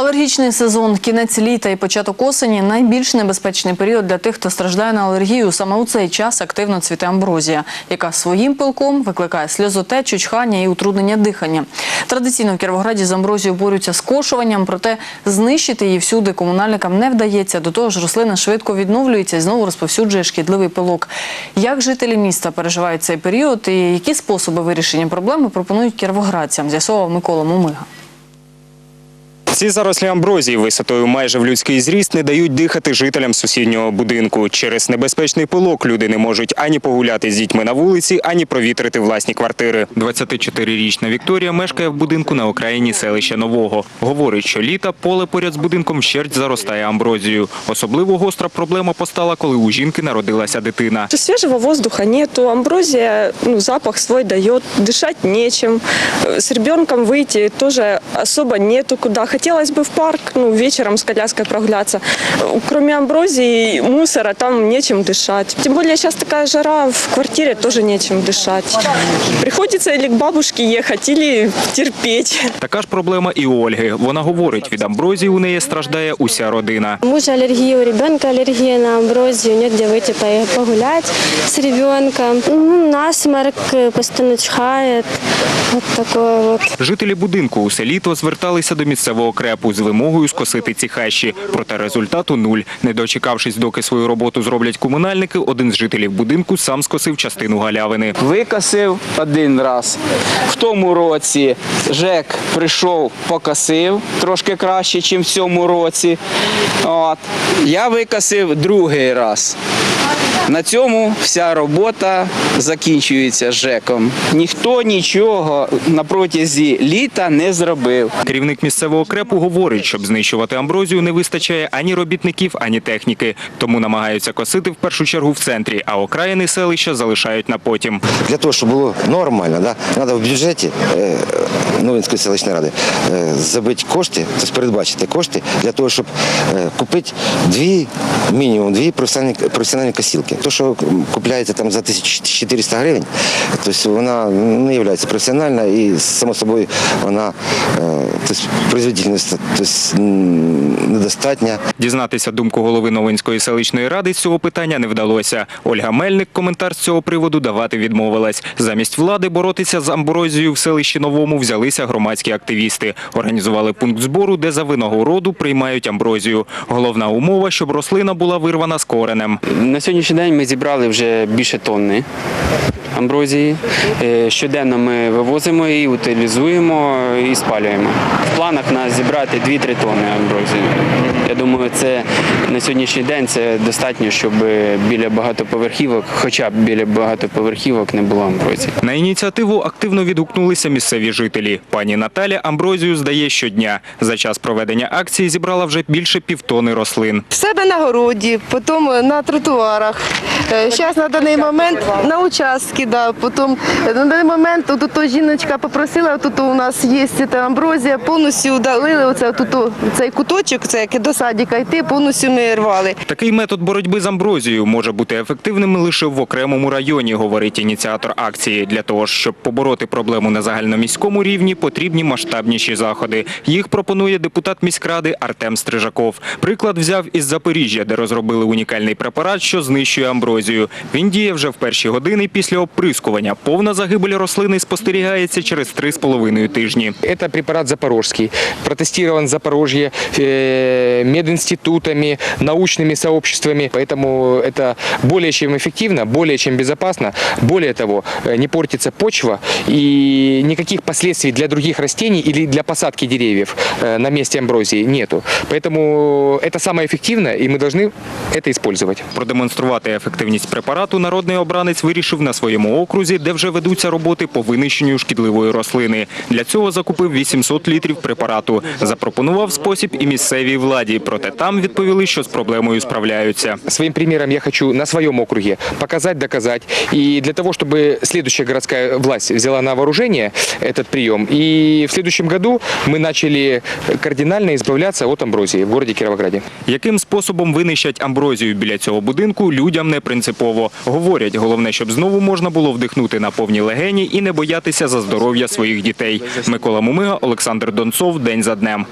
Алергічний сезон, кінець літа і початок осені найбільш небезпечний період для тих, хто страждає на алергію. Саме у цей час активно цвіте амброзія, яка своїм пилком викликає сльозотечу, чхання і утруднення дихання. Традиційно в Кіровограді з амброзією борються з кошуванням, проте знищити її всюди комунальникам не вдається. До того ж, рослина швидко відновлюється і знову розповсюджує шкідливий пилок. Як жителі міста переживають цей період і які способи вирішення проблеми пропонують кіровоградцям, з'ясовував Микола Мумига. Ці зарослі амброзії висотою майже в людський зріст не дають дихати жителям сусіднього будинку. Через небезпечний пилок люди не можуть ані погуляти з дітьми на вулиці, ані провітрити власні квартири. 24-річна Вікторія мешкає в будинку на окраїні селища Нового. Говорить, що літа поле поряд з будинком вщерть заростає амброзією. Особливо гостра проблема постала, коли у жінки народилася дитина. Что Свежего воздуха нету, амброзия ну, запах свой дает, дышать нечем. Э, С ребенком выйти тоже особо нету куда. Хотелось бы в парк ну, вечером с коляской прогуляться. Э, Кроме амброзии, мусора, там нечем дышать. Тем более сейчас такая жара, в квартире тоже нечем дышать. Приходится или к бабушке ехать, или терпеть. Така ж проблема і у Ольги. Вона говорить, від амброзії у неї страждає уся родина. У мужа аллергия, у ребенка аллергия на амброзию, негде выйти по- погулять с ребенком. Ну, насморк э, постоянно чихает. Вот такое вот. Жителі будинку усе літо зверталися до місцевого крепу з вимогою скосити ці хащі. Проте результату нуль. Не дочекавшись, доки свою роботу зроблять комунальники, один з жителів будинку сам скосив частину галявини. Викосив один раз. В тому році ЖЕК прийшов, покосив трошки краще, ніж в цьому році. От. Я викосив другий раз. На цьому вся робота закінчується ЖЕКом. Ніхто нічого на протязі літа не зробив. Керівник місцевого крепу говорить, щоб знищувати амброзію, не вистачає ані робітників, ані техніки. Тому намагаються косити в першу чергу в центрі, а окраїни селища залишають на потім. Для того, щоб було нормально, да, треба в бюджеті е, Новинської селищної ради е, забити кошти, тобто передбачити кошти для того, щоб е, купити дві, мінімум дві професіональні, професіональні косілки. То, що купляється там за 1400 гривень, тобто вона не є професіональна і, само собою, вона е, тобто, производительність тобто, недостатня. Дізнатися думку голови Новинської селищної ради з цього питання не вдалося. Ольга Мельник коментар з цього приводу давати відмовилась. Замість влади боротися з амброзією в селищі Новому взялися громадські активісти. Організували пункт збору, де за винагороду приймають амброзію. Головна умова, щоб рослина була вирвана з коренем. На сьогоднішній день ми зібрали вже більше тонни амброзії. Е, Щоденно ми вивозимо її, утилізуємо і спалюємо. В планах нас зібрати 2-3 тонни амброзії. Я думаю, це на сьогоднішній день це достатньо, щоб біля багатоповерхівок, хоча б біля багатоповерхівок не було амброзії. На ініціативу активно відгукнулися місцеві жителі. Пані Наталя амброзію здає щодня. За час проведення акції зібрала вже більше півтони рослин. В себе на городі, потім на тротуарах. Зараз на даний момент на участки, да. потім на даний момент тут то жіночка попросила, тут у нас є ця амброзія, повністю удалили оце, тут, цей куточок, це як до садика йти, повністю ми рвали. Такий метод боротьби з амброзією може бути ефективним лише в окремому районі, говорить ініціатор акції. Для того щоб побороти проблему на загальноміському рівні, потрібні масштабніші заходи. Їх пропонує депутат міськради Артем Стрижаков. Приклад взяв із Запоріжжя, де розробили унікальний препарат, що знищує амброзію. Він діє вже в перші години після оприскування. Повна загибель рослини спостерігається через 3,5 тижні. Это препарат запорожский, протестирован в Запорожье э, мединститутами, научными сообществами, поэтому это более чем эффективно, более чем безопасно. Более того, э, не портится почва и никаких последствий для других растений или для посадки деревьев э, на месте амброзии нету. Поэтому это самое эффективное, и мы должны это использовать. Продемонструвати ефективність препарату народний обранець вирішив на своєму окрузі, де вже ведуться роботи по винищенню шкідливої рослини. Для цього закупив 800 літрів препарату. Запропонував спосіб і місцевій владі, проте там відповіли, що з проблемою справляються. Своим примером я хочу на своем округе показать, доказать. И для того, чтобы следующая городская власть взяла на вооружение этот прием. И в следующем году мы начали кардинально избавляться от амброзии в городе Кировограде. Яким способом винищать амброзію біля цього будинку, Людям не принципово. Говорять, головне, щоб знову можна було вдихнути на повні легені і не боятися за здоров'я своїх дітей. Микола Мумига, Олександр Донцов. День за днем.